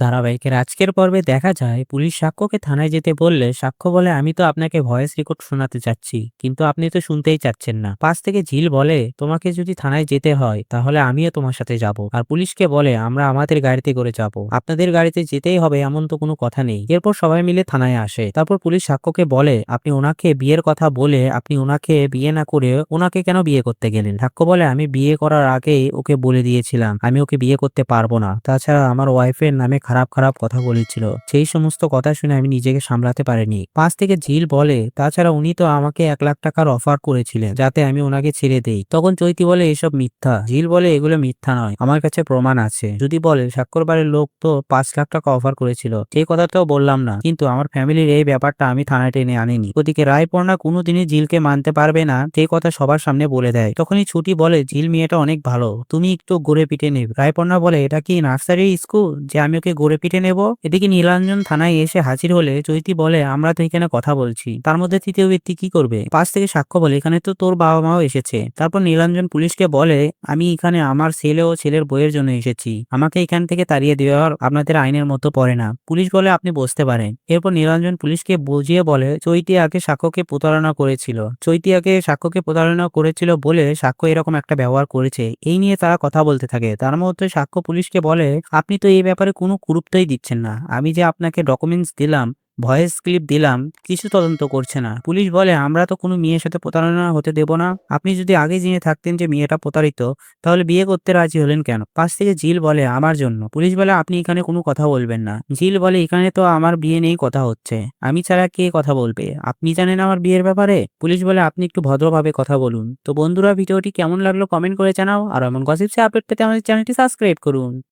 ধারাবাহিকের আজকের পর্বে দেখা যায়, পুলিশ সাক্ষ্যকে থানায় যেতে বললে সাক্ষ্য বলে, আমি তো আপনাকে ভয়েস রেকর্ড শোনাতে চাচ্ছি, কিন্তু আপনি তো শুনতেই চাচ্ছেন না। পাশ থেকে ঝিল বলে, তোমাকে যদি থানায় যেতে হয়, তাহলে আমিও তোমার সাথে যাব। আর পুলিশকে বলে, আমরা আমাদের গাড়িতে করে যাব। আপনাদের গাড়িতে যেতেই হবে, এমন তো কোনো কথা নেই। এরপর সবাই মিলে থানায় আসে। তারপর পুলিশ সাক্ষ্যকে বলে, আপনি ওনাকে বিয়ের কথা বলে, আপনি ওনাকে বিয়ে না করে ওনাকে কেন বিয়ে করতে গেলেন? সাক্ষ্য বলে, আমি বিয়ে করার আগেই ওকে বলে দিয়েছিলাম, আমি ওকে বিয়ে করতে পারব না। তাছাড়া আমার ওয়াইফের নামে খারাপ খারাপ কথা বলেছিল। সেই সমস্ত কথা শুনে আমি নিজেকে সামলাতে পারিনি। পাশ থেকে ঝিল বলে, তাছাড়া উনি তো আমাকে এক লাখ টাকার অফার করেছিলেন, যাতে আমি ওনাকে ছেড়ে দেই। তখন চৈতি বলে, এসব মিথ্যা। ঝিল বলে, এগুলো মিথ্যা নয়। আমার কাছে প্রমাণ আছে। যদি বলে স্বাক্ষরবাড়ির লোক তো পাঁচ লাখ টাকা অফার করেছিল। এই কথাটাও বললাম না। কিন্তু আমার ফ্যামিলির এই ব্যাপারটা আমি থানায় টেনে আনিনি। ওদিকে রায়পর্ণা কোনোদিনই ঝিলকে মানতে পারবে না, সেই কথা সবার সামনে বলে দেয়। তখনই ছুটি বলে, ঝিল মেয়েটা অনেক ভালো, তুমি একটু গড়ে পিটে নেবে। রায়পর্ণা বলে, এটা কি নার্সারি স্কুল? যে আমি ওকে গড়ে পিটে নেব? এদিকে নীলাঞ্জন থানায় এসে হাজির হলে চৈতি বলে, আমরা তো এখানে কথা বলছি। তার মধ্যে তৃতীয় ব্যক্তি কি করবে? পাশ থেকে সাক্ষ্য বলে, এখানে তো তোর বাবা মাও এসেছে। তারপর নীলাঞ্জন পুলিশকে বলে, আমি এখানে আমার ছেলে ও ছেলের বইয়ের জন্য এসেছি। আমাকে এখান থেকে তাড়িয়ে দেওয়ার আপনাদের আইনের মতো পড়ে না। পুলিশ বলে, আপনি বসতে পারেন। এরপর নীলাঞ্জন পুলিশকে বুঝিয়ে বলে, চৈতি আগে সাক্ষ্যকে প্রতারণা করেছিল। চৈতি আগে সাক্ষ্যকে প্রতারণা করেছিল বলে সাক্ষ্য এরকম একটা ব্যবহার করেছে। এই নিয়ে তারা কথা বলতে থাকে। তার মধ্যে সাক্ষ্য পুলিশকে বলে, আপনি তো এই ব্যাপারে কোনো গুরুত্বই দিচ্ছেন না। আমি যে আপনাকে ডকুমেন্টস দিলাম ভয়েস ক্লিপ দিলাম, কিছু তদন্ত করছে না। পুলিশ বলে, আমরা তো কোনো মেয়ের সাথে প্রতারণা হতে দেব না। আপনি যদি আগে জেনে থাকতেন যে মেয়েটা প্রতারিত, তাহলে বিয়ে করতে রাজি হলেন কেন? পাশ থেকে জিল বলে, আমার জন্য। পুলিশ বলে, আপনি এখানে কোনো কথা বলবেন না। জিল বলে, এখানে তো আমার বিয়ে নেই কথা হচ্ছে। আমি ছাড়া কে কথা বলবে? আপনি জানেন আমার বিয়ের ব্যাপারে? পুলিশ বলে, আপনি একটু ভদ্রভাবে কথা বলুন। তো বন্ধুরা, ভিডিওটি কেমন লাগল কমেন্ট করে জানাও। আর এমন গসিপসে আপডেট পেতে আমাদের চ্যানেলটি সাবস্ক্রাইব করুন।